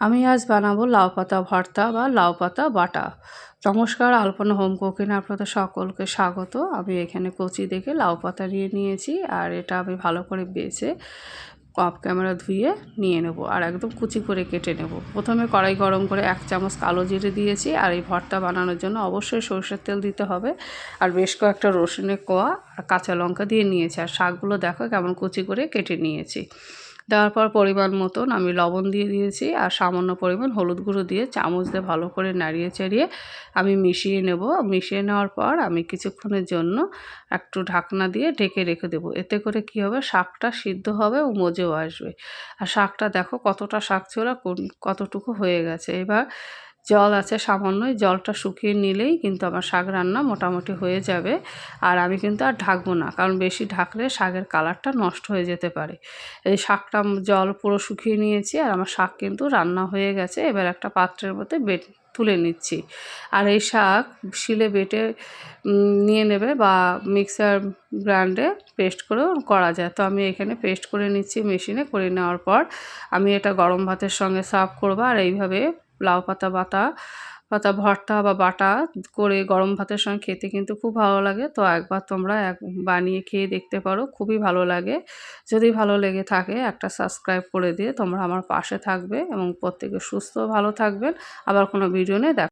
আমি আজ বানাবো লাউ পাতা ভর্তা বা লাউ পাতা বাটা। নমস্কার, আলপনা হোম কুকিং আপনাদের সকলকে স্বাগত। আমি এখানে কচি দেখে লাউ পাতা নিয়ে নিয়েছি আর এটা আমি ভালো করে বেছে কপ ক্যামেরা ধুয়ে নিয়ে নেব আর একদম কুচি করে কেটে নেব। প্রথমে কড়াই গরম করে এক চামচ কালো জিরে দিয়েছি আর এই ভর্তা বানানোর জন্য অবশ্যই সরষের তেল দিতে হবে আর বেশ কয়েকটা রসুনের কোয়া আর কাঁচা লঙ্কা দিয়ে নিয়েছি। আর শাকগুলো দেখো কেমন কুচি করে কেটে নিয়েছি। দেওয়ার পর পরিমাণ মতন আমি লবণ দিয়ে দিয়েছি আর সামান্য পরিমাণ হলুদ গুঁড়ো দিয়ে চামচ দিয়ে ভালো করে নাড়িয়ে চাড়িয়ে আমি মিশিয়ে নেব। মিশিয়ে নেওয়ার পর আমি কিছুক্ষণের জন্য একটু ঢাকনা দিয়ে ঢেকে রেখে দেব। এতে করে কি হবে? শাকটা সিদ্ধ হবে ও মজেও আসবে। আর শাকটা দেখো কতটা শাক ছিল কতটুকু হয়ে গেছে। এবার জল আছে সামান্যই, জলটা শুকিয়ে নিলেই কিন্তু আমার শাক রান্না মোটামুটি হয়ে যাবে। আর আমি কিন্তু আর ঢাকবো না, কারণ বেশি ঢাকলে শাকের কালারটা নষ্ট হয়ে যেতে পারে। এই শাকটা জল পুরো শুকিয়ে নিয়েছি আর আমার শাক কিন্তু রান্না হয়ে গেছে। এবার একটা পাত্রের মধ্যে বেট, তুলে নিচ্ছি। আর এই শাক শিলে বেটে নিয়ে নেবে বা মিক্সার ব্র্যান্ডে পেস্ট করেও করা যায়। তো আমি এখানে পেস্ট করে নিচ্ছি মেশিনে। করে নেওয়ার পর আমি এটা গরম ভাতের সঙ্গে সার্ভ করব। আর এইভাবে লাউ পাতা বাটা, পাতা ভর্তা বা বাটা করে গরম ভাতের সঙ্গে খেতে কিন্তু খুব ভালো লাগে। তো একবার তোমরা এক বানিয়ে খেয়ে দেখতে পারো, খুবই ভালো লাগে। যদি ভালো লেগে থাকে একটা সাবস্ক্রাইব করে দিয়ে তোমরা আমার পাশে থাকবে এবং প্রত্যেকে সুস্থ ভালো থাকবেন। আবার কোনো ভিডিও নিয়ে দেখ